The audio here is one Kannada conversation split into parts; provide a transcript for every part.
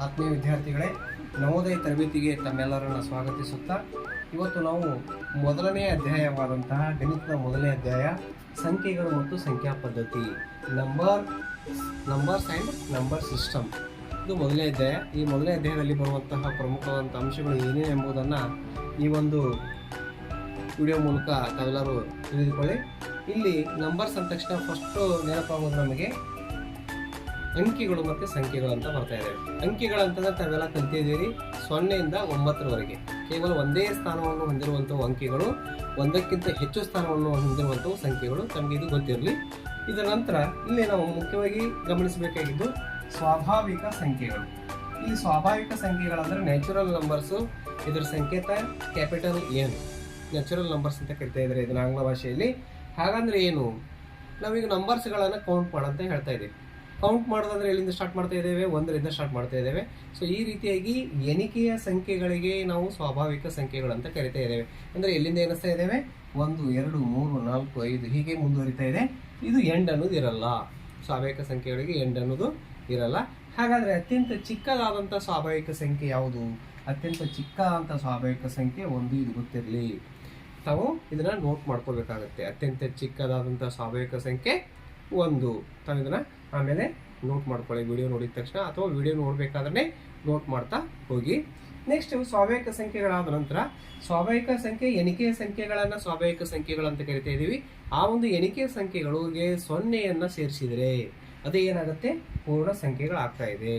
ಆತ್ಮೀಯ ವಿದ್ಯಾರ್ಥಿಗಳೇ, ನವೋದಯ ತರಬೇತಿಗೆ ತಮ್ಮೆಲ್ಲರನ್ನ ಸ್ವಾಗತಿಸುತ್ತಾ, ಇವತ್ತು ನಾವು ಮೊದಲನೇ ಅಧ್ಯಾಯವಾದಂತಹ ಗಣಿತದ ಮೊದಲನೇ ಅಧ್ಯಾಯ, ಸಂಖ್ಯೆಗಳು ಮತ್ತು ಸಂಖ್ಯಾ ಪದ್ಧತಿ number numbers and number system ಇದು ಮೊದಲನೇ ಅಧ್ಯಾಯ. ಈ ಮೊದಲನೇ ಅಧ್ಯಾಯದಲ್ಲಿ ಬರುವಂತಹ ಪ್ರಮುಖವಾದಂಥ ಅಂಶಗಳು ಏನೇನು ಎಂಬುದನ್ನು ಈ ಒಂದು ವಿಡಿಯೋ ಮೂಲಕ ತಾವೆಲ್ಲರೂ ತಿಳಿದುಕೊಳ್ಳಿ. ಇಲ್ಲಿ ನಂಬರ್ಸ್ ಅಂದ ತಕ್ಷಣ ಫಸ್ಟು ನೆನಪಾಗೋದು ನಮಗೆ ಅಂಕಿಗಳು ಮತ್ತು ಸಂಖ್ಯೆಗಳು ಅಂತ ಬರ್ತಾ ಇದೆ. ಅಂಕಿಗಳು ಅಂತಂದ್ರೆ ತಾವೆಲ್ಲ ಕಲ್ತಿದ್ದೀರಿ? ಸೊನ್ನೆಯಿಂದ ಒಂಬತ್ತರವರೆಗೆ. ಕೇವಲ ಒಂದೇ ಸ್ಥಾನವನ್ನು ಹೊಂದಿರುವಂಥವು ಅಂಕಿಗಳು, ಒಂದಕ್ಕಿಂತ ಹೆಚ್ಚು ಸ್ಥಾನವನ್ನು ಹೊಂದಿರುವಂಥವು ಸಂಖ್ಯೆಗಳು. ತಮಗೆ ಇದು ಗೊತ್ತಿರಲಿ. ಇದರ ನಂತರ ಇಲ್ಲಿ ನಾವು ಮುಖ್ಯವಾಗಿ ಗಮನಿಸಬೇಕಾಗಿದ್ದು ಸ್ವಾಭಾವಿಕ ಸಂಖ್ಯೆಗಳು. ಈ ಸ್ವಾಭಾವಿಕ ಸಂಖ್ಯೆಗಳಂದ್ರೆ ನ್ಯಾಚುರಲ್ ನಂಬರ್ಸು ಇದರ ಸಂಕೇತ ಕ್ಯಾಪಿಟಲ್ ಏನು ನ್ಯಾಚುರಲ್ ನಂಬರ್ಸ್ ಅಂತ ಕರಿತಾ ಇದ್ದಾರೆ ಇದನ್ನ ಆಂಗ್ಲ ಭಾಷೆಯಲ್ಲಿ. ಹಾಗಂದ್ರೆ ಏನು? ನಾವೀಗ ನಂಬರ್ಸ್ಗಳನ್ನು ಕೌಂಟ್ ಮಾಡಂತ ಹೇಳ್ತಾ ಇದ್ದೀವಿ ಕೌಂಟ್ ಮಾಡೋದಂದ್ರೆ ಎಲ್ಲಿಂದ ಸ್ಟಾರ್ಟ್ ಮಾಡ್ತಾ ಇದ್ದೇವೆ? ಒಂದರಿಂದ ಸ್ಟಾರ್ಟ್ ಮಾಡ್ತಾ ಇದ್ದೇವೆ. ಸೊ ಈ ರೀತಿಯಾಗಿ ಎಣಿಕೆಯ ಸಂಖ್ಯೆಗಳಿಗೆ ನಾವು ಸ್ವಾಭಾವಿಕ ಸಂಖ್ಯೆಗಳು ಅಂತ ಕರಿತಾ ಇದ್ದೇವೆ. ಅಂದ್ರೆ ಎಲ್ಲಿಂದ ಎನಿಸ್ತಾ ಇದ್ದೇವೆ? ಒಂದು, ಎರಡು, ಮೂರು, ನಾಲ್ಕು, ಐದು ಹೀಗೆ ಮುಂದುವರಿತಾ ಇದೆ. ಇದು ಎಂಡ್ ಅನ್ನೋದು ಇರಲ್ಲ. ಸ್ವಾಭಾವಿಕ ಸಂಖ್ಯೆಗಳಿಗೆ ಎಂಡ್ ಅನ್ನೋದು ಇರಲ್ಲ. ಹಾಗಾದ್ರೆ ಅತ್ಯಂತ ಚಿಕ್ಕದಾದಂಥ ಸ್ವಾಭಾವಿಕ ಸಂಖ್ಯೆ ಯಾವುದು? ಅತ್ಯಂತ ಚಿಕ್ಕದಾದಂಥ ಸ್ವಾಭಾವಿಕ ಸಂಖ್ಯೆ ಒಂದು, ಇದು ಗೊತ್ತಿರಲಿ. ತಾವು ಇದನ್ನು ನೋಟ್ ಮಾಡ್ಕೋಬೇಕಾಗತ್ತೆ ಅತ್ಯಂತ ಚಿಕ್ಕದಾದಂಥ ಸ್ವಾಭಾವಿಕ ಸಂಖ್ಯೆ ಒಂದು. ತಾವು ಇದನ್ನ ಆಮೇಲೆ ನೋಟ್ ಮಾಡ್ಕೊಳ್ಳಿ ವಿಡಿಯೋ ನೋಡಿದ ತಕ್ಷಣ ಅಥವಾ ವಿಡಿಯೋ ನೋಡಬೇಕಾದ್ರೆ ನೋಟ್ ಮಾಡ್ತಾ ಹೋಗಿ. ನೆಕ್ಸ್ಟ್ ಸ್ವಾಭಾವಿಕ ಸಂಖ್ಯೆಗಳಾದ ನಂತರ ಸ್ವಾಭಾವಿಕ ಸಂಖ್ಯೆ ಎಣಿಕೆಯ ಸಂಖ್ಯೆಗಳನ್ನು ಸ್ವಾಭಾವಿಕ ಸಂಖ್ಯೆಗಳಂತ ಕರಿತಾ ಇದ್ದೀವಿ ಆ ಒಂದು ಎಣಿಕೆಯ ಸಂಖ್ಯೆಗಳಿಗೆ ಸೊನ್ನೆಯನ್ನು ಸೇರಿಸಿದರೆ ಅದೇ ಏನಾಗುತ್ತೆ? ಪೂರ್ಣ ಸಂಖ್ಯೆಗಳಾಗ್ತಾ ಇದೆ.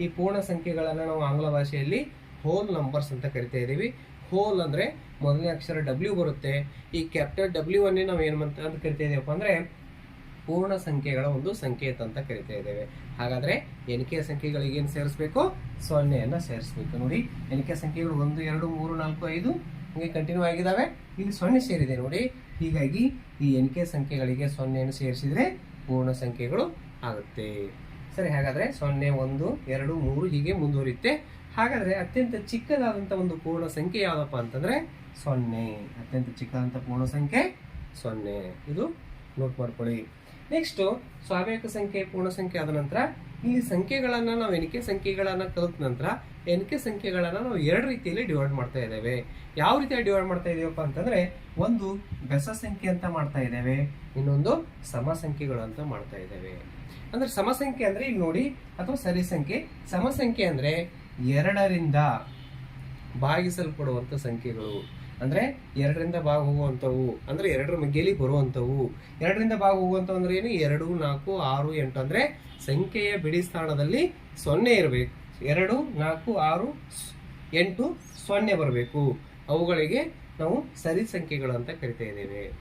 ಈ ಪೂರ್ಣ ಸಂಖ್ಯೆಗಳನ್ನು ನಾವು ಆಂಗ್ಲ ಭಾಷೆಯಲ್ಲಿ ಹೋಲ್ ನಂಬರ್ಸ್ ಅಂತ ಕರಿತಾ ಇದ್ದೀವಿ ಹೋಲ್ ಅಂದ್ರೆ ಮೊದಲನೇ ಅಕ್ಷರ ಡಬ್ಲ್ಯೂ ಬರುತ್ತೆ. ಈ ಕ್ಯಾಪಿಟಲ್ ಡಬ್ಲ್ಯೂ ಅನ್ನೇ ನಾವು ಏನು ಅಂತ ಕರಿತಾ ಇದ್ದೀವಪ್ಪ ಅಂದ್ರೆ ಪೂರ್ಣ ಸಂಖ್ಯೆಗಳ ಒಂದು ಸಂಕೇತ ಅಂತ ಕರಿತಾ ಇದ್ದೇವೆ. ಹಾಗಾದ್ರೆ ಎಣಿಕೆಯ ಸಂಖ್ಯೆಗಳಿಗೆ ಏನು ಸೇರಿಸಬೇಕು? ಸೊನ್ನೆಯನ್ನು ಸೇರಿಸಬೇಕು. ನೋಡಿ ಎಣಿಕೆ ಸಂಖ್ಯೆಗಳು ಒಂದು, ಎರಡು, ಮೂರು, ನಾಲ್ಕು, ಐದು ಹೀಗೆ ಕಂಟಿನ್ಯೂ ಆಗಿದ್ದಾವೆ ಇಲ್ಲಿ ಸೊನ್ನೆ ಸೇರಿದೆ ನೋಡಿ. ಹೀಗಾಗಿ ಈ ಎಣಿಕೆ ಸಂಖ್ಯೆಗಳಿಗೆ ಸೊನ್ನೆಯನ್ನು ಸೇರಿಸಿದ್ರೆ ಪೂರ್ಣ ಸಂಖ್ಯೆಗಳು ಆಗುತ್ತೆ. ಸರಿ, ಹಾಗಾದ್ರೆ ಸೊನ್ನೆ, ಒಂದು, ಎರಡು, ಮೂರು ಹೀಗೆ ಮುಂದುವರಿಯುತ್ತೆ. ಹಾಗಾದ್ರೆ ಅತ್ಯಂತ ಚಿಕ್ಕದಾದಂಥ ಒಂದು ಪೂರ್ಣ ಸಂಖ್ಯೆ ಯಾವುದಪ್ಪ ಅಂತಂದ್ರೆ ಸೊನ್ನೆ. ಅತ್ಯಂತ ಚಿಕ್ಕದಾದಂಥ ಪೂರ್ಣ ಸಂಖ್ಯೆ ಸೊನ್ನೆ. ಇದು ನೋಟ್ ಮಾಡ್ಕೊಳ್ಳಿ. ನೆಕ್ಸ್ಟ್ ಸ್ವಾಭಾವಿಕ ಸಂಖ್ಯೆ, ಪೂರ್ಣ ಸಂಖ್ಯೆ ಆದ ನಂತರ ಇಲ್ಲಿ ಸಂಖ್ಯೆಗಳನ್ನ ನಾವು ಎಣಿಕೆ ಸಂಖ್ಯೆಗಳನ್ನ ಕಲಿತ ನಂತರ, ಎಣಿಕೆ ಸಂಖ್ಯೆಗಳನ್ನ ನಾವು ಎರಡು ರೀತಿಯಲ್ಲಿ ಡಿವೈಡ್ ಮಾಡ್ತಾ ಇದ್ದೇವೆ. ಯಾವ ರೀತಿಯಲ್ಲಿ ಡಿವೈಡ್ ಮಾಡ್ತಾ ಇದೀವಪ್ಪ ಅಂತಂದ್ರೆ, ಒಂದು ಬೆಸ ಸಂಖ್ಯೆ ಅಂತ ಮಾಡ್ತಾ ಇದ್ದೇವೆ, ಇನ್ನೊಂದು ಸಮ ಸಂಖ್ಯೆಗಳು ಅಂತ ಮಾಡ್ತಾ ಇದ್ದೇವೆ. ಅಂದ್ರೆ ಸಮ ಸಂಖ್ಯೆ ಅಂದ್ರೆ ಇಲ್ಲಿ ನೋಡಿ, ಅಥವಾ ಸರಿ ಸಂಖ್ಯೆ. ಸಮ ಸಂಖ್ಯೆ ಅಂದ್ರೆ ಎರಡರಿಂದ ಭಾಗಿಸಲ್ಪಡುವಂತ ಸಂಖ್ಯೆಗಳು. ಅಂದ್ರೆ ಎರಡರಿಂದ ಭಾಗ ಹೋಗುವಂಥವು, ಅಂದ್ರೆ ಎರಡರ ಮಗ್ಗೆಯಲ್ಲಿ ಬರುವಂಥವು. ಎರಡರಿಂದ ಭಾಗ ಹೋಗುವಂಥವು ಅಂದ್ರೆ ಏನು? ಎರಡು, ನಾಲ್ಕು, ಆರು, ಎಂಟು. ಅಂದ್ರೆ ಸಂಖ್ಯೆಯ ಬಿಡಿ ಸ್ಥಾನದಲ್ಲಿ ಸೊನ್ನೆ ಇರಬೇಕು. ಎರಡು, ನಾಲ್ಕು, ಆರು ಎಂಟು, ಸೊನ್ನೆ ಬರಬೇಕು. ಅವುಗಳಿಗೆ ನಾವು ಸರಿ ಸಂಖ್ಯೆಗಳು ಅಂತ ಕರಿತಾ ಇದ್ದೇವೆ.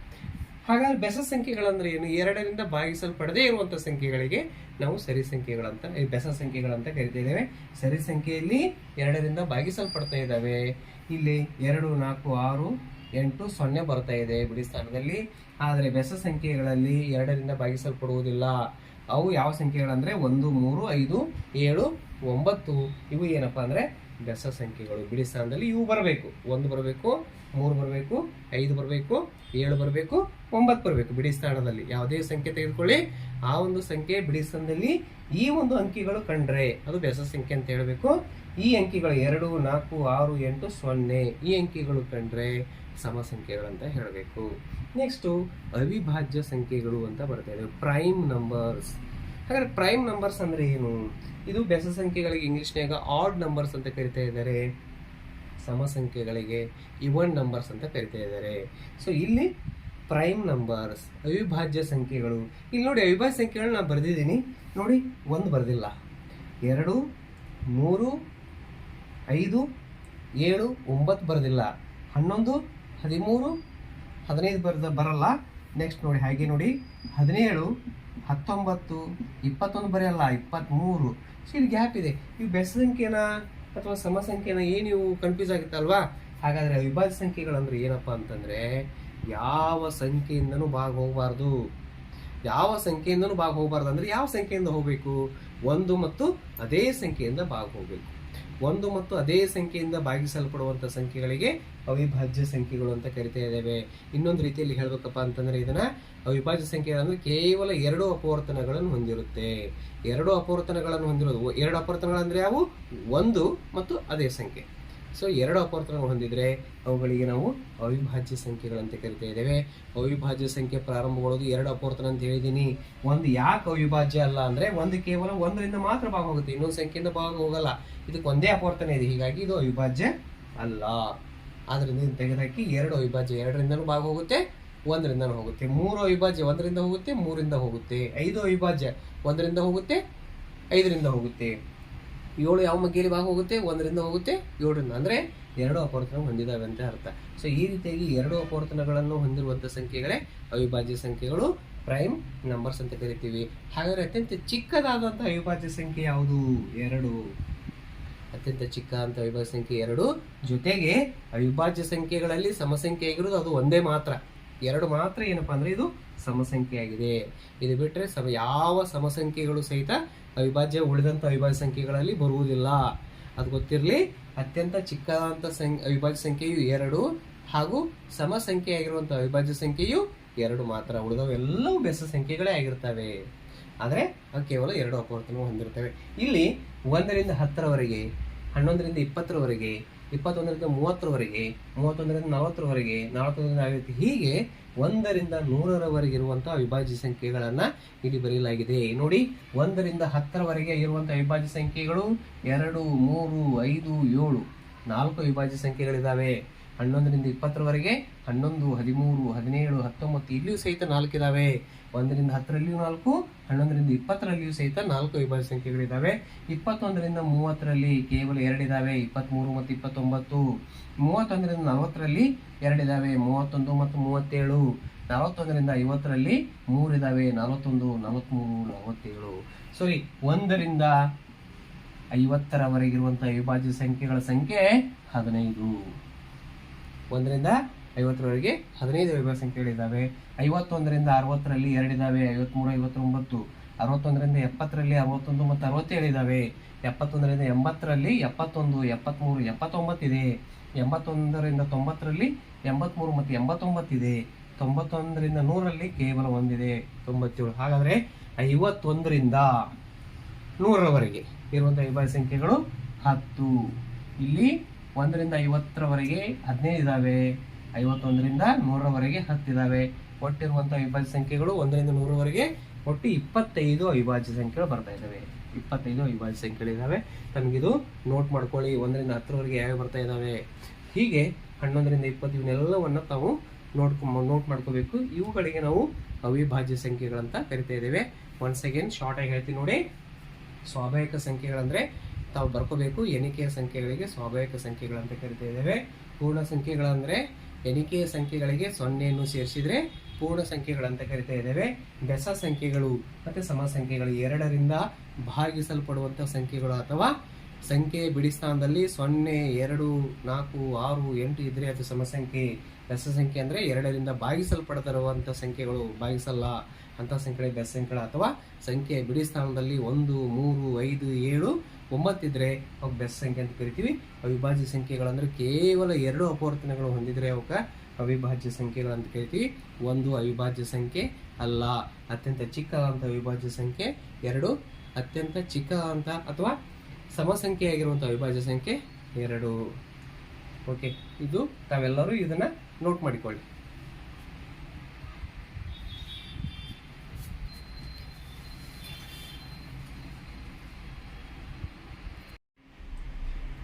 ಹಾಗಾದ್ರೆ ಬೆಸ ಸಂಖ್ಯೆಗಳಂದ್ರೆ ಏನು? ಎರಡರಿಂದ ಭಾಗಿಸಲ್ಪಡದೇ ಇರುವಂತ ಸಂಖ್ಯೆಗಳಿಗೆ ನಾವು ಸರಿ ಸಂಖ್ಯೆಗಳಂತ ಬೆಸ ಸಂಖ್ಯೆಗಳಂತ ಕರಿತಿದ್ದೇವೆ. ಸರಿ ಸಂಖ್ಯೆಯಲ್ಲಿ ಎರಡರಿಂದ ಭಾಗಿಸಲ್ಪಡ್ತಾ ಇದ್ದಾವೆ. ಇಲ್ಲಿ ಎರಡು, ನಾಲ್ಕು, ಆರು, ಎಂಟು, ಸೊನ್ನೆ ಬರ್ತಾ ಇದೆ ಬಿಡಿ ಸ್ಥಾನದಲ್ಲಿ. ಆದರೆ ಬೆಸ ಸಂಖ್ಯೆಗಳಲ್ಲಿ ಎರಡರಿಂದ ಭಾಗಿಸಲ್ಪಡುವುದಿಲ್ಲ. ಅವು ಯಾವ ಸಂಖ್ಯೆಗಳಂದ್ರೆ ಒಂದು, ಮೂರು, ಐದು, ಏಳು, ಒಂಬತ್ತು. ಇವು ಏನಪ್ಪಾ ಅಂದ್ರೆ ಬೆಸ ಸಂಖ್ಯೆಗಳು ಬಿಡಿ ಸ್ಥಾನದಲ್ಲಿ ಇವು ಬರಬೇಕು. ಒಂದು ಬರಬೇಕು, ಮೂರು ಬರಬೇಕು, ಐದು ಬರಬೇಕು, ಏಳು ಬರಬೇಕು, ಒಂಬತ್ತು ಬರಬೇಕು. ಬಿಡಿ ಸ್ಥಾನದಲ್ಲಿ ಯಾವುದೇ ಸಂಖ್ಯೆ ತೆಗೆದುಕೊಳ್ಳಿ. ಆ ಒಂದು ಸಂಖ್ಯೆ ಬಿಡಿ ಸ್ಥಾನದಲ್ಲಿ ಈ ಒಂದು ಅಂಕಿಗಳು ಕಂಡ್ರೆ ಅದು ಬೆಸ ಸಂಖ್ಯೆ ಅಂತ ಹೇಳಬೇಕು. ಈ ಅಂಕಿಗಳು ಎರಡು, ನಾಲ್ಕು, ಆರು, ಎಂಟು, ಸೊನ್ನೆ ಈ ಅಂಕಿಗಳು ಕಂಡ್ರೆ ಸಮ ಸಂಖ್ಯೆಗಳಂತ ಹೇಳಬೇಕು. ನೆಕ್ಸ್ಟು ಅವಿಭಾಜ್ಯ ಸಂಖ್ಯೆಗಳು ಅಂತ ಬರ್ತಾ ಇದೆ ಪ್ರೈಮ್ ನಂಬರ್ಸ್ ಹಾಗಾದ್ರೆ ಪ್ರೈಮ್ ನಂಬರ್ಸ್ ಅಂದ್ರೆ ಏನು? ಇದು ಬೆಸ ಸಂಖ್ಯೆಗಳಿಗೆ ಇಂಗ್ಲಿಷ್ನ್ಯಾಗ ಆಡ್ ನಂಬರ್ಸ್ ಅಂತ ಕರಿತಾ ಇದ್ದಾರೆ. ಸಮ ಸಂಖ್ಯೆಗಳಿಗೆ ಇವನ್ ನಂಬರ್ಸ್ ಅಂತ ಕರಿತಾ ಇದ್ದಾರೆ. ಸೊ ಇಲ್ಲಿ ಪ್ರೈಮ್ ನಂಬರ್ಸ್ ಅವಿಭಾಜ್ಯ ಸಂಖ್ಯೆಗಳು. ಇಲ್ಲಿ ನೋಡಿ, ಅವಿಭಾಜ್ಯ ಸಂಖ್ಯೆಗಳು ನಾನು ಬರೆದಿದ್ದೀನಿ. ನೋಡಿ, ಒಂದು ಬರೆದಿಲ್ಲ. ಎರಡು, ಮೂರು, ಐದು, ಏಳು, ಒಂಬತ್ತು ಬರೆದಿಲ್ಲ. ಹನ್ನೊಂದು, ಹದಿಮೂರು, ಹದಿನೈದು ಬರೆದ ಬರಲ್ಲ. ನೆಕ್ಸ್ಟ್ ನೋಡಿ, ಹಾಗೆ ನೋಡಿ. ಹದಿನೇಳು ಹತ್ತೊಂಬತ್ತು, ಇಪ್ಪತ್ತೊಂದು ಬರೆಯಲ್ಲ ಇಪ್ಪತ್ತ್ಮೂರು ಸೊ ಇಲ್ಲಿ ಗ್ಯಾಪ್ ಇದೆ. ಇವು ಬೆಸ ಸಂಖ್ಯೆನ ಅಥವಾ ಸಮ ಸಂಖ್ಯೆನ ಏನು ಇವು ಕನ್ಫ್ಯೂಸ್ ಆಗುತ್ತಲ್ವಾ ಹಾಗಾದರೆ ಅವಿಭಾಜ್ಯ ಸಂಖ್ಯೆಗಳಂದ್ರೆ ಏನಪ್ಪ ಅಂತಂದರೆ, ಯಾವ ಸಂಖ್ಯೆಯಿಂದನೂ ಭಾಗ ಹೋಗಬಾರ್ದು. ಯಾವ ಸಂಖ್ಯೆಯಿಂದನೂ ಭಾಗ ಹೋಗಬಾರ್ದು ಅಂದರೆ ಯಾವ ಸಂಖ್ಯೆಯಿಂದ ಹೋಗಬೇಕು? ಒಂದು ಮತ್ತು ಅದೇ ಸಂಖ್ಯೆಯಿಂದ ಭಾಗ ಹೋಗಬೇಕು. ಒಂದು ಮತ್ತು ಅದೇ ಸಂಖ್ಯೆಯಿಂದ ಭಾಗಿಸಲ್ಪಡುವಂಥ ಸಂಖ್ಯೆಗಳಿಗೆ ಅವಿಭಾಜ್ಯ ಸಂಖ್ಯೆಗಳು ಅಂತ ಕರಿತಾ ಇದ್ದೇವೆ. ಇನ್ನೊಂದು ರೀತಿಯಲ್ಲಿ ಹೇಳ್ಬೇಕಪ್ಪ ಅಂತಂದ್ರೆ ಇದನ್ನ ಅವಿಭಾಜ್ಯ ಸಂಖ್ಯೆ ಅಂದ್ರೆ ಕೇವಲ ಎರಡು ಅಪವರ್ತನಗಳನ್ನು ಹೊಂದಿರುತ್ತೆ. ಎರಡು ಅಪವರ್ತನಗಳನ್ನು ಹೊಂದಿರೋದು, ಎರಡು ಅಪವರ್ತನಗಳಂದರೆ ಅವು ಒಂದು ಮತ್ತು ಅದೇ ಸಂಖ್ಯೆ. ಸೊ ಎರಡು ಅಪವರ್ತನಗಳು ಹೊಂದಿದರೆ ಅವುಗಳಿಗೆ ನಾವು ಅವಿಭಾಜ್ಯ ಸಂಖ್ಯೆಗಳಂತೆ ಕರಿತಾ ಇದ್ದೇವೆ. ಅವಿಭಾಜ್ಯ ಸಂಖ್ಯೆ ಪ್ರಾರಂಭಗೊಳ್ಳೋದು ಎರಡು ಅಪವರ್ತನ ಅಂತ ಹೇಳಿದ್ದೀನಿ. ಒಂದು ಯಾಕೆ ಅವಿಭಾಜ್ಯ ಅಲ್ಲ ಅಂದರೆ ಒಂದು ಕೇವಲ ಒಂದರಿಂದ ಮಾತ್ರ ಭಾಗ ಹೋಗುತ್ತೆ, ಇನ್ನೊಂದು ಸಂಖ್ಯೆಯಿಂದ ಭಾಗ ಹೋಗಲ್ಲ. ಇದಕ್ಕೆ ಒಂದೇ ಅಪವರ್ತನ ಇದೆ, ಹೀಗಾಗಿ ಇದು ಅವಿಭಾಜ್ಯ ಅಲ್ಲ. ಆದ್ದರಿಂದ ತೆಗೆದಾಕಿ ಎರಡು ಅವಿಭಾಜ್ಯ ಎರಡರಿಂದನೂ ಭಾಗ ಹೋಗುತ್ತೆ, ಒಂದರಿಂದನೂ ಹೋಗುತ್ತೆ. ಮೂರು ಅವಿಭಾಜ್ಯ ಒಂದರಿಂದ ಹೋಗುತ್ತೆ, ಮೂರಿಂದ ಹೋಗುತ್ತೆ. ಐದು ಅವಿಭಾಜ್ಯ ಒಂದರಿಂದ ಹೋಗುತ್ತೆ, ಐದರಿಂದ ಹೋಗುತ್ತೆ. ಏಳು ಯಾವ ಮಗ್ಗಿಯಲ್ಲಿ ಭಾಗ ಹೋಗುತ್ತೆ? ಒಂದರಿಂದ ಹೋಗುತ್ತೆ, ಏಳರಿಂದ. ಅಂದರೆ ಎರಡು ಅಪವರ್ತನ ಹೊಂದಿದ್ದಾವೆ ಅಂತ ಅರ್ಥ. ಸೊ ಈ ರೀತಿಯಾಗಿ ಎರಡು ಅಪವರ್ತನಗಳನ್ನು ಹೊಂದಿರುವಂಥ ಸಂಖ್ಯೆಗಳೇ ಅವಿಭಾಜ್ಯ ಸಂಖ್ಯೆಗಳು ಪ್ರೈಮ್ ನಂಬರ್ಸ್ ಅಂತ ಕರಿತೀವಿ. ಹಾಗಾದರೆ ಅತ್ಯಂತ ಚಿಕ್ಕದಾದಂಥ ಅವಿಭಾಜ್ಯ ಸಂಖ್ಯೆ ಯಾವುದು? ಎರಡು. ಅತ್ಯಂತ ಚಿಕ್ಕ ಅಂತ ಅವಿಭಾಜ್ಯ ಸಂಖ್ಯೆ ಎರಡು. ಜೊತೆಗೆ ಅವಿಭಾಜ್ಯ ಸಂಖ್ಯೆಗಳಲ್ಲಿ ಸಮಸಂಖ್ಯೆ ಆಗಿರೋದು ಅದು ಒಂದೇ ಮಾತ್ರ. ಎರಡು ಮಾತ್ರ ಏನಪ್ಪಾ ಅಂದ್ರೆ ಇದು ಸಮಸಂಖ್ಯೆ ಆಗಿದೆ ಇದು ಬಿಟ್ಟರೆ ಸಮ ಯಾವ ಸಮಸಂಖ್ಯೆಗಳು ಸಹಿತ ಅವಿಭಾಜ್ಯ ಉಳಿದಂಥ ಅವಿಭಾಜ್ಯ ಸಂಖ್ಯೆಗಳಲ್ಲಿ ಬರುವುದಿಲ್ಲ. ಅದು ಗೊತ್ತಿರಲಿ, ಅತ್ಯಂತ ಚಿಕ್ಕದಾದಂಥ ಅವಿಭಾಜ್ಯ ಸಂಖ್ಯೆಯು ಎರಡು ಹಾಗೂ ಸಮ ಸಂಖ್ಯೆಯಾಗಿರುವಂಥ ಅವಿಭಾಜ್ಯ ಸಂಖ್ಯೆಯು ಎರಡು ಮಾತ್ರ. ಉಳಿದವೆಲ್ಲವೂ ಬೆಸ ಸಂಖ್ಯೆಗಳೇ ಆಗಿರ್ತವೆ. ಆದರೆ, ಅವು ಕೇವಲ ಎರಡು ಅಪವರ್ತನ ಹೊಂದಿರ್ತವೆ. ಇಲ್ಲಿ ಒಂದರಿಂದ ಹತ್ತರವರೆಗೆ, ಹನ್ನೊಂದರಿಂದ ಇಪ್ಪತ್ತರವರೆಗೆ ಇಪ್ಪತ್ತೊಂದರಿಂದ ಮೂವತ್ತರವರೆಗೆ, ಮೂವತ್ತೊಂದರಿಂದ ನಲವತ್ತರವರೆಗೆ, ನಲವತ್ತೊಂದರಿಂದ ಐವತ್ತು ಹೀಗೆ ಒಂದರಿಂದ ನೂರರವರೆಗೆ ಇರುವಂತಹ ಅವಿಭಾಜ್ಯ ಸಂಖ್ಯೆಗಳನ್ನ ಇಲ್ಲಿ ಬರೆಯಲಾಗಿದೆ. ನೋಡಿ, ಒಂದರಿಂದ ಹತ್ತರವರೆಗೆ ಇರುವಂತಹ ಅವಿಭಾಜ್ಯ ಸಂಖ್ಯೆಗಳು ಎರಡು, ಮೂರು, ಐದು, ಏಳು. ನಾಲ್ಕು ಅವಿಭಾಜ್ಯ ಸಂಖ್ಯೆಗಳಿದ್ದಾವೆ ಹನ್ನೊಂದರಿಂದ ಇಪ್ಪತ್ತರವರೆಗೆ, ಹನ್ನೊಂದು, ಹದಿಮೂರು, ಹದಿನೇಳು, ಹತ್ತೊಂಬತ್ತು ಇಲ್ಲಿಯೂ ಸಹಿತ ನಾಲ್ಕಿದಾವೆ. ಒಂದರಿಂದ ಹತ್ತರಲ್ಲಿಯೂ ನಾಲ್ಕು, ಹನ್ನೊಂದರಿಂದ ಇಪ್ಪತ್ತರಲ್ಲಿಯೂ ಸಹಿತ ನಾಲ್ಕು ವಿಭಾಜ್ಯ ಸಂಖ್ಯೆಗಳಿದ್ದಾವೆ ಇಪ್ಪತ್ತೊಂದರಿಂದ ಮೂವತ್ತರಲ್ಲಿ ಕೇವಲ ಎರಡಿದಾವೆ ಇಪ್ಪತ್ತ್ಮೂರು ಮತ್ತು ಇಪ್ಪತ್ತೊಂಬತ್ತು. ಮೂವತ್ತೊಂದರಿಂದ ನಲವತ್ತರಲ್ಲಿ ಎರಡಿದ್ದಾವೆ ಮೂವತ್ತೊಂದು ಮತ್ತು ಮೂವತ್ತೇಳು. ನಲವತ್ತೊಂದರಿಂದ ಐವತ್ತರಲ್ಲಿ ಮೂರಿದ್ದಾವೆ ನಲವತ್ತೊಂದು ನಲವತ್ತ್ಮೂರು ನಲವತ್ತೇಳು. ಸಾರಿ ಒಂದರಿಂದ ಐವತ್ತರವರೆಗಿರುವಂಥ ಅವಿಭಾಜ್ಯ ಸಂಖ್ಯೆಗಳ ಸಂಖ್ಯೆ ಹದಿನೈದು. ಒಂದರಿಂದ ಐವತ್ತರವರೆಗೆ ಹದಿನೈದು ವಿಭಾಗ ಸಂಖ್ಯೆಗಳಿದ್ದಾವೆ ಐವತ್ತೊಂದರಿಂದ ಅರವತ್ತರಲ್ಲಿ ಎರಡಿದ್ದಾವೆ ಐವತ್ಮೂರು, ಐವತ್ತೊಂಬತ್ತು. ಅರವತ್ತೊಂದರಿಂದ ಎಪ್ಪತ್ತರಲ್ಲಿ ಅರವತ್ತೊಂದು ಮತ್ತು ಅರವತ್ತೇಳು ಇದ್ದಾವೆ. ಎಪ್ಪತ್ತೊಂದರಿಂದ ಎಂಬತ್ತರಲ್ಲಿ ಎಪ್ಪತ್ತೊಂದು ಎಪ್ಪತ್ತ್ಮೂರು ಎಪ್ಪತ್ತೊಂಬತ್ತಿದೆ ಎಂಬತ್ತೊಂದರಿಂದ ತೊಂಬತ್ತರಲ್ಲಿ ಎಂಬತ್ತ್ಮೂರು ಮತ್ತು ಎಂಬತ್ತೊಂಬತ್ತಿದೆ ತೊಂಬತ್ತೊಂದರಿಂದ ನೂರಲ್ಲಿ ಕೇವಲ ಒಂದಿದೆ, ತೊಂಬತ್ತೇಳು. ಹಾಗಾದರೆ ಐವತ್ತೊಂದರಿಂದ ನೂರರವರೆಗೆ ಇರುವಂಥ ವಿಭಾಗ ಸಂಖ್ಯೆಗಳು ಹತ್ತು. ಇಲ್ಲಿ ಒಂದರಿಂದ ಐವತ್ತರವರೆಗೆ ಹದಿನೈದು ಇದಾವೆ ಐವತ್ತೊಂದರಿಂದ ನೂರವರೆಗೆ ಹತ್ತಿದಾವೆ ಒಟ್ಟಿರುವಂಥ ಅವಿಭಾಜ್ಯ ಸಂಖ್ಯೆಗಳು ಒಂದರಿಂದ ನೂರವರೆಗೆ ಒಟ್ಟು ಇಪ್ಪತ್ತೈದು ಅವಿಭಾಜ್ಯ ಸಂಖ್ಯೆಗಳು ಬರ್ತಾ ಇದ್ದಾವೆ. ಇಪ್ಪತ್ತೈದು ಅವಿಭಾಜ್ಯ ಸಂಖ್ಯೆಗಳಿದ್ದಾವೆ ತಮಗಿದು ನೋಟ್ ಮಾಡ್ಕೊಳ್ಳಿ, ಒಂದರಿಂದ ಹತ್ತರವರೆಗೆ ಯಾವ್ಯಾವ ಬರ್ತಾ ಇದ್ದಾವೆ. ಹೀಗೆ ಹನ್ನೊಂದರಿಂದ ಇಪ್ಪತ್ತು ಇವನ್ನೆಲ್ಲವನ್ನು ತಾವು ನೋಡ್ಕೊಂಬ ನೋಟ್ ಮಾಡ್ಕೋಬೇಕು. ಇವುಗಳಿಗೆ ನಾವು ಅವಿಭಾಜ್ಯ ಸಂಖ್ಯೆಗಳಂತ ಕರಿತಾ ಇದ್ದೇವೆ. ಒನ್ಸ್ ಅಗೇನ್ ಶಾರ್ಟ್ ಆಗಿ ಹೇಳ್ತೀನಿ ನೋಡಿ. ಸ್ವಾಭಾವಿಕ ಸಂಖ್ಯೆಗಳಂದ್ರೆ ತಾವು ಬರ್ಕೋಬೇಕು. ಎಣಿಕೆಯ ಸಂಖ್ಯೆಗಳಿಗೆ ಸ್ವಾಭಾವಿಕ ಸಂಖ್ಯೆಗಳಂತ ಕರಿತಾ ಇದ್ದೇವೆ. ಪೂರ್ಣ ಸಂಖ್ಯೆಗಳಂದ್ರೆ ಎಣಿಕೆಯ ಸಂಖ್ಯೆಗಳಿಗೆ ಸೊನ್ನೆಯನ್ನು ಸೇರಿಸಿದ್ರೆ ಪೂರ್ಣ ಸಂಖ್ಯೆಗಳಂತ ಕರಿತಾ ಇದ್ದೇವೆ. ಬೆಸ ಸಂಖ್ಯೆಗಳು ಮತ್ತೆ ಸಮ ಸಂಖ್ಯೆಗಳು ಎರಡರಿಂದ ಭಾಗಿಸಲ್ಪಡುವಂಥ ಸಂಖ್ಯೆಗಳು ಅಥವಾ ಸಂಖ್ಯೆ ಬಿಡಿ ಸ್ಥಾನದಲ್ಲಿ ಸೊನ್ನೆ, ಎರಡು, ನಾಲ್ಕು, ಆರು, ಎಂಟು ಇದ್ದರೆ ಅದು ಸಮ ಸಂಖ್ಯೆ. ಬೆಸ ಸಂಖ್ಯೆ ಅಂದ್ರೆ ಎರಡರಿಂದ ಭಾಗಿಸಲ್ಪಡದಿರುವಂತ ಸಂಖ್ಯೆಗಳು. ಭಾಗಿಸಲ್ಲ ಅಂತ ಸಂಖ್ಯೆ, ಬೆಸ ಸಂಖ್ಯೆಗಳು ಅಥವಾ ಸಂಖ್ಯೆ ಬಿಡಿ ಸ್ಥಾನದಲ್ಲಿ ಒಂದು, ಮೂರು, ಐದು, ಏಳು ಒಂಬತ್ತಿದ್ರೆ ಅವಕ್ಕೆ ಬೆಸ್ಟ್ ಸಂಖ್ಯೆ ಅಂತ ಕರಿತೀವಿ. ಅವಿಭಾಜ್ಯ ಸಂಖ್ಯೆಗಳಂದ್ರೆ ಕೇವಲ ಎರಡು ಅಪವರ್ತನಗಳು ಹೊಂದಿದರೆ ಅವಕ್ಕೆ ಅವಿಭಾಜ್ಯ ಸಂಖ್ಯೆಗಳಂತ ಕರಿತೀವಿ. ಒಂದು ಅವಿಭಾಜ್ಯ ಸಂಖ್ಯೆ ಅಲ್ಲ. ಅತ್ಯಂತ ಚಿಕ್ಕದಾದಂಥ ಅವಿಭಾಜ್ಯ ಸಂಖ್ಯೆ. ಎರಡು ಅತ್ಯಂತ ಚಿಕ್ಕದಾದಂಥ ಅಥವಾ ಸಮಸಂಖ್ಯೆಯಾಗಿರುವಂಥ ಅವಿಭಾಜ್ಯ ಸಂಖ್ಯೆ ಎರಡು. ಓಕೆ ಇದು ತಾವೆಲ್ಲರೂ ಇದನ್ನ ನೋಟ್ ಮಾಡಿಕೊಳ್ಳಿ.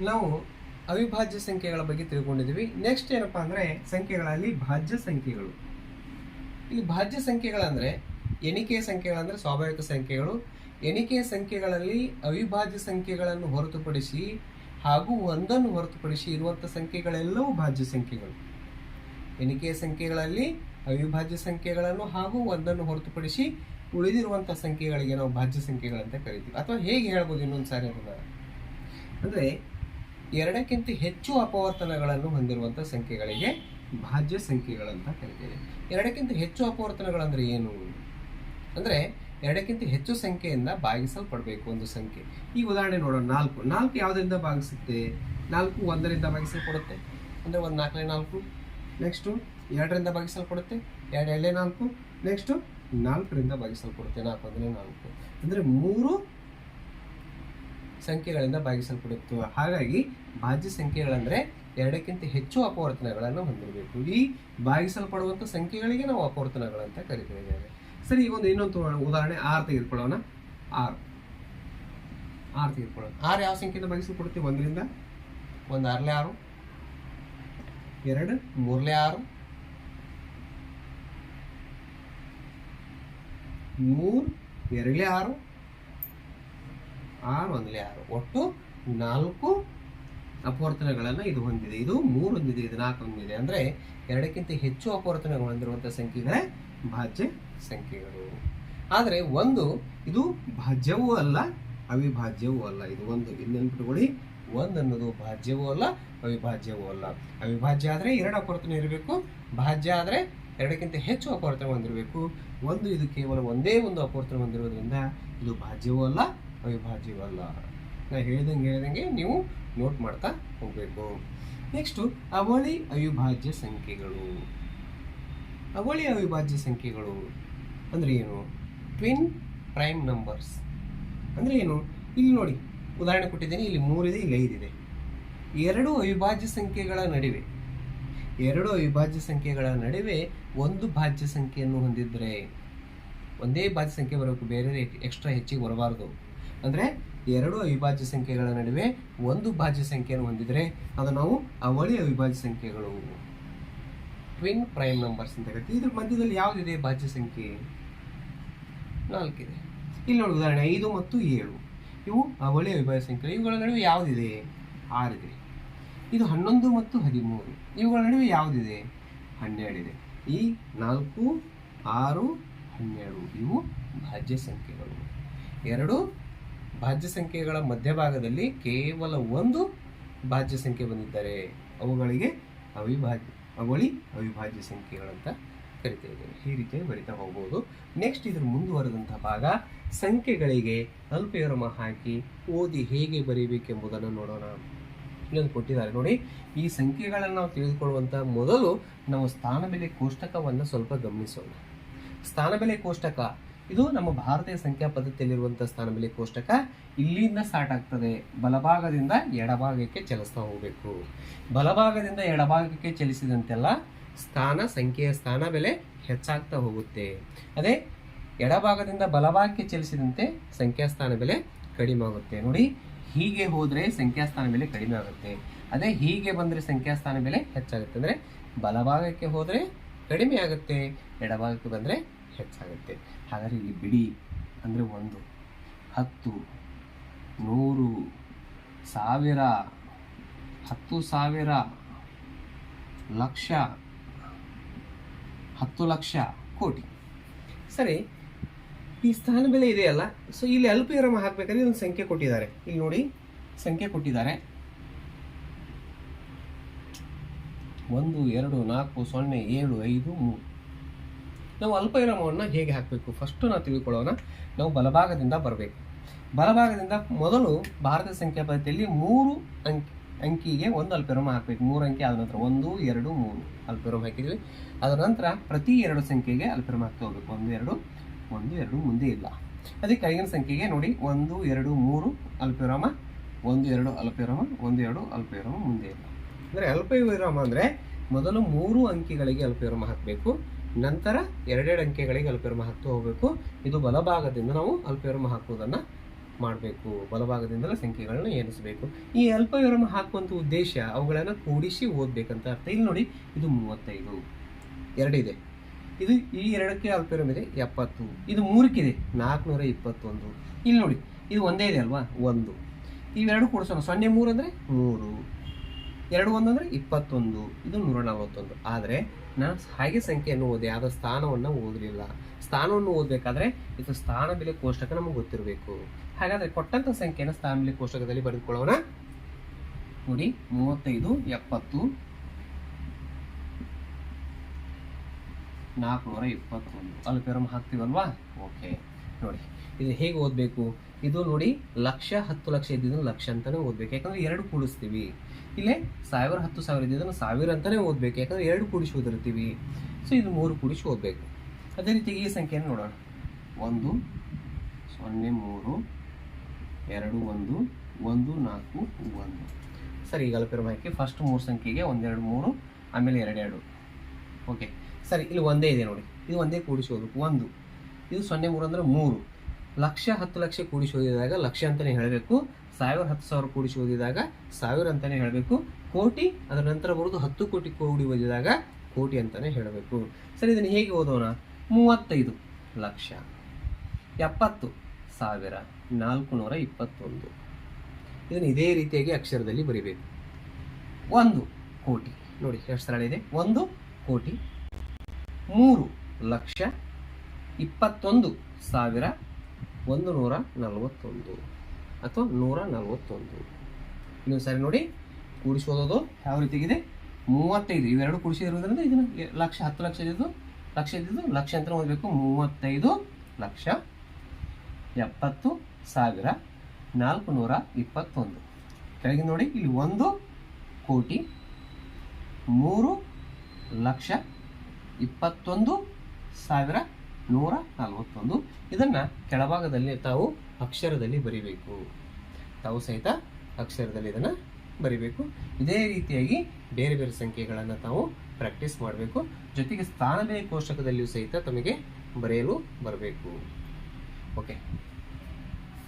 ನಾವು ಅವಿಭಾಜ್ಯ ಸಂಖ್ಯೆಗಳ ಬಗ್ಗೆ ತಿಳ್ಕೊಂಡಿದ್ವಿ ನೆಕ್ಸ್ಟ್ ಏನಪ್ಪ ಅಂದ್ರೆ ಸಂಖ್ಯೆಗಳಲ್ಲಿ ಭಾಜ್ಯ ಸಂಖ್ಯೆಗಳು. ಇಲ್ಲಿ ಭಾಜ್ಯ ಸಂಖ್ಯೆಗಳಂದರೆ ಎಣಿಕೆಯ ಸಂಖ್ಯೆಗಳಂದರೆ ಸ್ವಾಭಾವಿಕ ಸಂಖ್ಯೆಗಳು. ಎಣಿಕೆಯ ಸಂಖ್ಯೆಗಳಲ್ಲಿ ಅವಿಭಾಜ್ಯ ಸಂಖ್ಯೆಗಳನ್ನು ಹೊರತುಪಡಿಸಿ ಹಾಗೂ ಒಂದನ್ನು ಹೊರತುಪಡಿಸಿ ಇರುವಂಥ ಸಂಖ್ಯೆಗಳೆಲ್ಲವೂ ಭಾಜ್ಯ ಸಂಖ್ಯೆಗಳು. ಎಣಿಕೆಯ ಸಂಖ್ಯೆಗಳಲ್ಲಿ ಅವಿಭಾಜ್ಯ ಸಂಖ್ಯೆಗಳನ್ನು ಹಾಗೂ ಒಂದನ್ನು ಹೊರತುಪಡಿಸಿ ಉಳಿದಿರುವಂಥ ಸಂಖ್ಯೆಗಳಿಗೆ ನಾವು ಭಾಜ್ಯ ಸಂಖ್ಯೆಗಳಂತ ಕರಿತೀವಿ. ಅಥವಾ ಹೇಗೆ ಹೇಳ್ಬೋದು ಇನ್ನೊಂದು ಸಾರಿ ಅದನ್ನ ಅಂದ್ರೆ ಎರಡಕ್ಕಿಂತ ಹೆಚ್ಚು ಅಪವರ್ತನಗಳನ್ನು ಹೊಂದಿರುವಂಥ ಸಂಖ್ಯೆಗಳಿಗೆ ಭಾಜ್ಯ ಸಂಖ್ಯೆಗಳಂತ ಕರಿತೇವೆ. ಎರಡಕ್ಕಿಂತ ಹೆಚ್ಚು ಅಪವರ್ತನಗಳಂದರೆ ಏನು? ಅಂದ್ರೆ ಎರಡಕ್ಕಿಂತ ಹೆಚ್ಚು ಸಂಖ್ಯೆಯಿಂದ ಭಾಗಿಸಲ್ಪಡಬೇಕು ಒಂದು ಸಂಖ್ಯೆ. ಈಗ ಉದಾಹರಣೆ ನೋಡೋಣ. ನಾಲ್ಕು. ನಾಲ್ಕು ಯಾವುದರಿಂದ ಭಾಗಿಸುತ್ತೆ? ನಾಲ್ಕು ಒಂದರಿಂದ ಭಾಗಿಸಲ್ಪಡುತ್ತೆ. ಅಂದರೆ ಒಂದು ನಾಲ್ಕನೇ ನಾಲ್ಕು ನೆಕ್ಸ್ಟು ಎರಡರಿಂದ ಭಾಗಿಸಲ್ಪಡುತ್ತೆ. ಎರಡು ನಾಲ್ಕು ನೆಕ್ಸ್ಟು ನಾಲ್ಕರಿಂದ ಭಾಗಿಸಲ್ಪಡುತ್ತೆ. ನಾಲ್ಕು ಒಂದನೇ ನಾಲ್ಕು. ಅಂದರೆ ಮೂರು ಸಂಖ್ಯೆಗಳಿಂದ ಭಾಗಿಸಲ್ಪಡುತ್ತೆ ಹಾಗಾಗಿ ಭಾಜ್ಯ ಸಂಖ್ಯೆಗಳಂದರೆ ಎರಡಕ್ಕಿಂತ ಹೆಚ್ಚು ಅಪವರ್ತನಗಳನ್ನು ಹೊಂದಿರಬೇಕು. ಈ ಭಾಗಿಸಲ್ಪಡುವಂಥ ಸಂಖ್ಯೆಗಳಿಗೆ ನಾವು ಅಪವರ್ತನಗಳಂತ ಕರಿತೇವೆ ಸರಿ, ಈಗ ಒಂದು ಇನ್ನೊಂದು ಉದಾಹರಣೆ ಆರು ತೆಗೆದುಕೊಳ್ಳೋಣ. ಆರು. ಆರು ತೆಗೆದುಕೊಳ್ಳೋಣ. ಆರು ಯಾವ ಸಂಖ್ಯೆಯಿಂದ ಭಾಗಿಸಲ್ಪಡುತ್ತೆ? ಒಂದರಿಂದ? ಒಂದು ಆರಲೇ ಆರು. ಎರಡು, ಮೂರಲೇ ಆರು. ಮೂರು, ಎರಡಲೇ ಆರು. ಆರು ಒಂದಲೇ ಆರು ಒಟ್ಟು ನಾಲ್ಕು ಅಪವರ್ತನಗಳನ್ನು ಇದು ಹೊಂದಿದೆ. ಇದು ಮೂರು ಹೊಂದಿದೆ, ಇದು ನಾಲ್ಕು ಹೊಂದಿದೆ. ಅಂದರೆ ಎರಡಕ್ಕಿಂತ ಹೆಚ್ಚು ಅಪವರ್ತನಗಳು ಹೊಂದಿರುವಂಥ ಸಂಖ್ಯೆಗಳೇ ಭಾಜ್ಯ ಸಂಖ್ಯೆಗಳು. ಆದರೆ ಒಂದು ಇದು ಭಾಜ್ಯವೂ ಅಲ್ಲ, ಅವಿಭಾಜ್ಯವೂ ಅಲ್ಲ. ಇದು ಒಂದು ಇಲ್ಲಿ ನೆನ್ಪಿಟ್ಕೊಳ್ಳಿ ಒಂದು ಅನ್ನೋದು ಭಾಜ್ಯವೂ ಅಲ್ಲ, ಅವಿಭಾಜ್ಯವೂ ಅಲ್ಲ. ಅವಿಭಾಜ್ಯ ಆದರೆ ಎರಡು ಅಪವರ್ತನ ಇರಬೇಕು, ಭಾಜ್ಯ ಆದರೆ ಎರಡಕ್ಕಿಂತ ಹೆಚ್ಚು ಅಪವರ್ತನ ಹೊಂದಿರಬೇಕು. ಒಂದು ಇದು ಕೇವಲ ಒಂದೇ ಒಂದು ಅಪವರ್ತನ ಹೊಂದಿರೋದ್ರಿಂದ ಇದು ಭಾಜ್ಯವೂ ಅಲ್ಲ ಅವಿಭಾಜ್ಯವೂ ಅಲ್ಲ ನಾ ಹೇಳ್ದಂಗೆ ಹೇಳ್ದಂಗೆ ನೀವು ನೋಟ್ ಮಾಡ್ತಾ ಹೋಗಬೇಕು. ನೆಕ್ಸ್ಟು ಅವಳಿ ಅವಿಭಾಜ್ಯ ಸಂಖ್ಯೆಗಳು. ಅವಳಿ ಅವಿಭಾಜ್ಯ ಸಂಖ್ಯೆಗಳು ಅಂದರೆ ಏನು? ಟ್ವಿನ್ ಪ್ರೈಮ್ ನಂಬರ್ಸ್ ಅಂದರೆ ಏನು? ಇಲ್ಲಿ ನೋಡಿ, ಉದಾಹರಣೆ ಕೊಟ್ಟಿದ್ದೀನಿ, ಇಲ್ಲಿ ಮೂರಿದೆ, ಇಲ್ಲಿ ಐದಿದೆ. ಎರಡು ಅವಿಭಾಜ್ಯ ಸಂಖ್ಯೆಗಳ ನಡುವೆ, ಎರಡು ಅವಿಭಾಜ್ಯ ಸಂಖ್ಯೆಗಳ ನಡುವೆ ಒಂದು ಭಾಜ್ಯ ಸಂಖ್ಯೆಯನ್ನು ಹೊಂದಿದ್ರೆ, ಒಂದೇ ಭಾಜ್ಯ ಸಂಖ್ಯೆ ಬರಬೇಕು ಬೇರೆ ಎಕ್ಸ್ಟ್ರಾ ಹೆಚ್ಚಿಗೆ ಬರಬಾರ್ದು. ಅಂದರೆ ಎರಡು ಅವಿಭಾಜ್ಯ ಸಂಖ್ಯೆಗಳ ನಡುವೆ ಒಂದು ಭಾಜ್ಯ ಸಂಖ್ಯೆಯನ್ನು ಹೊಂದಿದರೆ ಅದು ನಾವು ಅವಳಿ ಅವಿಭಾಜ್ಯ ಸಂಖ್ಯೆಗಳು. ಟ್ವಿನ್ ಪ್ರೈಮ್ ನಂಬರ್ಸ್ ಅಂತ ಕರಿತೀವಿ ಇದ್ರ ಮಧ್ಯದಲ್ಲಿ ಯಾವುದಿದೆ ಭಾಜ್ಯ ಸಂಖ್ಯೆ? ನಾಲ್ಕಿದೆ. ಇಲ್ಲಿ ನೋಡಿ, ಉದಾಹರಣೆ ಐದು ಮತ್ತು ಏಳು. ಇವು ಅವಳಿ ಅವಿಭಾಜ್ಯ ಸಂಖ್ಯೆ ಇವುಗಳ ನಡುವೆ ಯಾವುದಿದೆ? ಆರಿದೆ. ಇದು ಹನ್ನೊಂದು ಮತ್ತು ಹದಿಮೂರು. ಇವುಗಳ ನಡುವೆ ಯಾವುದಿದೆ? ಹನ್ನೆರಡಿದೆ. ಈ ನಾಲ್ಕು, ಆರು, ಹನ್ನೆರಡು ಇವು ಭಾಜ್ಯ ಸಂಖ್ಯೆಗಳು. ಎರಡು ಭಾಜ್ಯ ಸಂಖ್ಯೆಗಳ ಮಧ್ಯಭಾಗದಲ್ಲಿ ಕೇವಲ ಒಂದು ಭಾಜ್ಯ ಸಂಖ್ಯೆ ಬಂದಿದ್ದರೆ ಅವುಗಳಿಗೆ ಅವಿಭಾಜ್ಯ ಅವಳಿ ಅವಿಭಾಜ್ಯ ಸಂಖ್ಯೆಗಳಂತ ಕರಿತೇವೆ. ಈ ರೀತಿಯಾಗಿ ಬರಿತಾ ಹೋಗ್ಬೋದು. ನೆಕ್ಸ್ಟ್ ಇದ್ರ ಮುಂದುವರೆದಂಥ ಭಾಗ, ಸಂಖ್ಯೆಗಳಿಗೆ ಅಲ್ಪವಿರಾಮ ಹಾಕಿ ಓದಿ ಹೇಗೆ ಬರೀಬೇಕೆಂಬುದನ್ನು ನೋಡೋಣ. ಇನ್ನೊಂದು ಕೊಟ್ಟಿದ್ದಾರೆ ನೋಡಿ, ಈ ಸಂಖ್ಯೆಗಳನ್ನು ನಾವು ತಿಳಿದುಕೊಳ್ಳುವಂಥ ಮೊದಲು ನಾವು ಸ್ಥಾನಬೆಲೆ ಕೋಷ್ಟಕವನ್ನು ಸ್ವಲ್ಪ ಗಮನಿಸೋಣ. ಸ್ಥಾನಬೆಲೆ ಕೋಷ್ಟಕ ಇದು ನಮ್ಮ ಭಾರತೀಯ ಸಂಖ್ಯಾ ಪದ್ಧತಿಯಲ್ಲಿರುವಂಥ ಸ್ಥಾನಬೆಲೆ ಕೋಷ್ಟಕ ಇಲ್ಲಿಂದ ಸ್ಟಾರ್ಟ್ ಆಗ್ತದೆ. ಬಲಭಾಗದಿಂದ ಎಡಭಾಗಕ್ಕೆ ಚಲಿಸ್ತಾ ಹೋಗಬೇಕು. ಬಲಭಾಗದಿಂದ ಎಡಭಾಗಕ್ಕೆ ಚಲಿಸಿದಂತೆಲ್ಲ ಸ್ಥಾನ, ಸಂಖ್ಯೆಯ ಸ್ಥಾನ ಬೆಲೆ ಹೆಚ್ಚಾಗ್ತಾ ಹೋಗುತ್ತೆ. ಅದೇ ಎಡಭಾಗದಿಂದ ಬಲಭಾಗಕ್ಕೆ ಚಲಿಸಿದಂತೆ ಸಂಖ್ಯಾಸ್ಥಾನ ಬೆಲೆ ಕಡಿಮೆ ಆಗುತ್ತೆ. ನೋಡಿ, ಹೀಗೆ ಹೋದರೆ ಸಂಖ್ಯಾಸ್ಥಾನ ಬೆಲೆ ಕಡಿಮೆ ಆಗುತ್ತೆ. ಅದೇ ಹೀಗೆ ಬಂದರೆ ಸಂಖ್ಯಾಸ್ಥಾನ ಬೆಲೆ ಹೆಚ್ಚಾಗುತ್ತೆ. ಅಂದರೆ ಬಲಭಾಗಕ್ಕೆ ಹೋದರೆ ಕಡಿಮೆ ಆಗುತ್ತೆ. ಎಡಭಾಗಕ್ಕೆ ಬಂದರೆ ಹೆಚ್ಚಾಗುತ್ತೆ. ಹಾಗಾದರೆ ಇಲ್ಲಿ ಬಿಡಿ ಅಂದರೆ ಒಂದು. ಹತ್ತು, ನೂರು, ಸಾವಿರ, ಹತ್ತು ಸಾವಿರ, ಲಕ್ಷ, ಹತ್ತು ಲಕ್ಷ ಕೋಟಿ. ಸರಿ, ಈ ಸ್ಥಾನ ಬೆಲೆ ಇದೆಯಲ್ಲ ಸೊ ಇಲ್ಲಿ ಅಲ್ಪವಿರಾಮ ಹಾಕಬೇಕಾದ್ರೆ ಒಂದು ಸಂಖ್ಯೆ ಕೊಟ್ಟಿದ್ದಾರೆ. ಇಲ್ಲಿ ನೋಡಿ, ಸಂಖ್ಯೆ ಕೊಟ್ಟಿದ್ದಾರೆ. ಒಂದು, ಎರಡು, ನಾಲ್ಕು, ಸೊನ್ನೆ, ಏಳು, ಐದು, ಮೂರು. ನಾವು ಅಲ್ಪವಿರಾಮವನ್ನು ಹೇಗೆ ಹಾಕಬೇಕು? ಫಸ್ಟು ನಾವು ತಿಳ್ಕೊಳ್ಳೋಣ. ನಾವು ಬಲಭಾಗದಿಂದ ಬರಬೇಕು. ಬಲಭಾಗದಿಂದ ಮೊದಲು ಭಾರತ ಸಂಖ್ಯಾ ಪದ್ಧತಿಯಲ್ಲಿ ಮೂರು ಅಂಕಿ, ಅಂಕಿಗೆ ಒಂದು ಅಲ್ಪವಿರಾಮ ಹಾಕಬೇಕು. ಮೂರು ಅಂಕಿ ಆದ ನಂತರ ಒಂದು, ಎರಡು, ಮೂರು ಅಲ್ಪವಿರಾಮ ಹಾಕಿದ್ವಿ ಅದರ ನಂತರ ಪ್ರತಿ ಎರಡು ಸಂಖ್ಯೆಗೆ ಅಲ್ಪವಿರಾಮ ಹಾಕ್ತಾ ಹೋಗ್ಬೇಕು. ಒಂದು, ಎರಡು ಒಂದು, ಎರಡು ಮುಂದೆ ಇಲ್ಲ. ಅದಕ್ಕೆ ಐದನ ಸಂಖ್ಯೆಗೆ ನೋಡಿ, ಒಂದು, ಎರಡು, ಮೂರು ಅಲ್ಪವಿರಾಮ ಒಂದು, ಎರಡು ಅಲ್ಪವಿರಾಮ ಒಂದು, ಎರಡು ಅಲ್ಪವಿರಾಮ ಮುಂದೆ ಇಲ್ಲ. ಅಂದರೆ ಅಲ್ಪವಿರಾಮ ಅಂದರೆ ಮೊದಲು ಮೂರು ಅಂಕಿಗಳಿಗೆ ಅಲ್ಪವಿರಾಮ ಹಾಕಬೇಕು. ನಂತರ ಎರಡೆರಡು ಅಂಕೆಗಳಿಗೆ ಅಲ್ಪವಿರಾಮ ಹಾಕ್ತಾ ಹೋಗಬೇಕು. ಇದು ಬಲಭಾಗದಿಂದ ನಾವು ಅಲ್ಪವಿರಾಮ ಹಾಕುವುದನ್ನು ಮಾಡಬೇಕು. ಬಲಭಾಗದಿಂದಲೇ ಸಂಖ್ಯೆಗಳನ್ನ ಎಣಿಸಬೇಕು. ಈ ಅಲ್ಪವಿರಾಮ ಹಾಕುವಂಥ ಉದ್ದೇಶ ಅವುಗಳನ್ನು ಕೂಡಿಸಿ ಓದಬೇಕಂತ ಅರ್ಥ. ಇಲ್ಲಿ ನೋಡಿ, ಇದು ಮೂವತ್ತೈದು. ಎರಡಿದೆ ಇದು. ಈ ಎರಡಕ್ಕೆ ಅಲ್ಪವಿರಾಮ ಇದೆ ಎಪ್ಪತ್ತು. ಇದು ಮೂರಕ್ಕಿದೆ. ನಾಲ್ಕುನೂರ ಇಪ್ಪತ್ತೊಂದು. ಇಲ್ಲಿ ನೋಡಿ, ಇದು ಒಂದೇ ಇದೆ ಅಲ್ವಾ? ಒಂದು. ಇವೆರಡು ಕೂಡಿಸೋಣ. ಸೊನ್ನೆ ಮೂರು ಅಂದರೆ ಮೂರು. ಎರಡು ಒಂದು ಅಂದರೆ ಇಪ್ಪತ್ತೊಂದು. ಇದು ನೂರ ನಲವತ್ತೊಂದು. ಆದರೆ ನಾನು ಹಾಗೆ ಸಂಖ್ಯೆಯನ್ನು ಓದಿ ಆದ ಸ್ಥಾನವನ್ನು ಓದಲಿಲ್ಲ. ಸ್ಥಾನವನ್ನು ಓದಬೇಕಾದ್ರೆ ಇದು ಸ್ಥಾನ ಬೆಲೆ ಕೋಷ್ಟಕ ನಮಗೆ ಗೊತ್ತಿರಬೇಕು. ಹಾಗಾದರೆ ಕೊಟ್ಟಂಥ ಸಂಖ್ಯೆಯನ್ನು ಸ್ಥಾನ ಬೆಲೆ ಕೋಷ್ಟಕದಲ್ಲಿ ಬರೆದುಕೊಳ್ಳೋಣ. ನೋಡಿ, ಮೂವತ್ತೈದು, ಎಪ್ಪತ್ತು, ನಾಲ್ಕುನೂರ ಇಪ್ಪತ್ತೊಂದು. ಅಲ್ಪವಿರಾಮ ಹಾಕ್ತೀವಲ್ವಾ? ಓಕೆ. ನೋಡಿ. ಇದು ಹೇಗೆ ಓದಬೇಕು? ಇದು ನೋಡಿ ಲಕ್ಷ ಹತ್ತು ಲಕ್ಷ ಇದ್ದಿದ್ದನ್ನು ಲಕ್ಷ ಅಂತಲೇ ಓದಬೇಕು. ಯಾಕಂದರೆ ಎರಡು ಕೂಡಿಸ್ತೀವಿ. ಇಲ್ಲೇ ಸಾವಿರ ಹತ್ತು ಸಾವಿರ ಇದ್ದಿದ್ದನ್ನು ಸಾವಿರ ಅಂತಲೇ ಓದಬೇಕು. ಯಾಕಂದರೆ ಎರಡು ಕೂಡಿಸಿ ಓದಿರ್ತೀವಿ ಸೊ ಇದು ಮೂರು ಕೂಡಿಸಿ ಓದಬೇಕು. ಅದೇ ರೀತಿ ಈ ಸಂಖ್ಯೆಯನ್ನು ನೋಡೋಣ. ಒಂದು, ಸೊನ್ನೆ, ಮೂರು, ಎರಡು, ಒಂದು ಒಂದು, ನಾಲ್ಕು, ಒಂದು. ಸರಿ, ಈಗ ಅಲ್ಪಿರೋ ಹಾಕಿ ಫಸ್ಟ್ ಮೂರು ಸಂಖ್ಯೆಗೆ ಒಂದೆರಡು, ಮೂರು, ಆಮೇಲೆ ಎರಡೆರಡು ಓಕೆ ಸರಿ, ಇಲ್ಲಿ ಒಂದೇ ಇದೆ ನೋಡಿ. ಇದು ಒಂದೇ ಕೂಡಿಸಿ ಓದಬೇಕು. ಒಂದು. ಇದು ಸೊನ್ನೆ, ಮೂರು ಅಂದರೆ ಮೂರು. ಲಕ್ಷ ಹತ್ತು ಲಕ್ಷ ಕೂಡಿಸಿ ಓದಿದಾಗ ಲಕ್ಷ ಅಂತಲೇ ಹೇಳಬೇಕು, ಸಾವಿರ ಹತ್ತು ಸಾವಿರ ಕೂಡಿಸಿ ಓದಿದಾಗ ಸಾವಿರ ಅಂತಲೇ ಹೇಳಬೇಕು, ಕೋಟಿ ಅದರ ನಂತರ ಬರೋದು ಹತ್ತು ಕೋಟಿ ಕೂಡಿ ಓದಿದಾಗ ಕೋಟಿ ಅಂತಲೇ ಹೇಳಬೇಕು. ಸರಿ, ಇದನ್ನು ಹೇಗೆ ಓದೋಣ? ಮೂವತ್ತೈದು ಲಕ್ಷ, ಎಪ್ಪತ್ತು ಸಾವಿರ ನಾಲ್ಕು ನೂರ ಇಪ್ಪತ್ತೊಂದು. ಇದನ್ನು ಇದೇ ರೀತಿಯಾಗಿ ಅಕ್ಷರದಲ್ಲಿ ಬರಿಬೇಕು. ಒಂದು ಕೋಟಿ, ನೋಡಿ, ಎಷ್ಟು ಸರಳ ಇದೆ. ಒಂದು ಕೋಟಿ, ಮೂರು ಲಕ್ಷ, ಇಪ್ಪತ್ತೊಂದು ಸಾವಿರ ಒಂದು ನೂರ ನಲವತ್ತೊಂದು ಅಥವಾ ನೂರ ನಲವತ್ತೊಂದು ಇನ್ನೊಂದು ಸಾರಿ ನೋಡಿ ಕೂಡಿಸೋದು ಯಾವ ರೀತಿಗಿದೆ ಮೂವತ್ತೈದು. ಇವೆರಡು ಕೂಡಿಸಿರೋದ್ರಿಂದ ಇದನ್ನು ಲಕ್ಷ, ಹತ್ತು ಲಕ್ಷ ಇದ್ದು ಲಕ್ಷ ಇದ್ದಿದ್ದು ಅಂತ ಓದಬೇಕು ಮೂವತ್ತೈದು ಲಕ್ಷ ಎಪ್ಪತ್ತು ಸಾವಿರ ನಾಲ್ಕು ನೂರ ಇಪ್ಪತ್ತೊಂದು. ಕೆಳಗೆ ನೋಡಿ, ಇಲ್ಲಿ ಒಂದು ಕೋಟಿ ಮೂರು ಲಕ್ಷ ಇಪ್ಪತ್ತೊಂದು ಸಾವಿರ ನೂರ ನಲವತ್ತೊಂದು. ಇದನ್ನು ಕೆಳಭಾಗದಲ್ಲಿ ತಾವು ಅಕ್ಷರದಲ್ಲಿ ಬರಿಬೇಕು. ತಾವು ಸಹಿತ ಅಕ್ಷರದಲ್ಲಿ ಇದನ್ನು ಬರಿಬೇಕು. ಇದೇ ರೀತಿಯಾಗಿ ಬೇರೆ ಬೇರೆ ಸಂಖ್ಯೆಗಳನ್ನು ತಾವು ಪ್ರಾಕ್ಟೀಸ್ ಮಾಡಬೇಕು. ಜೊತೆಗೆ ಸ್ಥಾನಬೇಯ ಕೋಶಕದಲ್ಲಿಯೂ ಸಹಿತ ತಮಗೆ ಬರೆಯಲು ಬರಬೇಕು. ಓಕೆ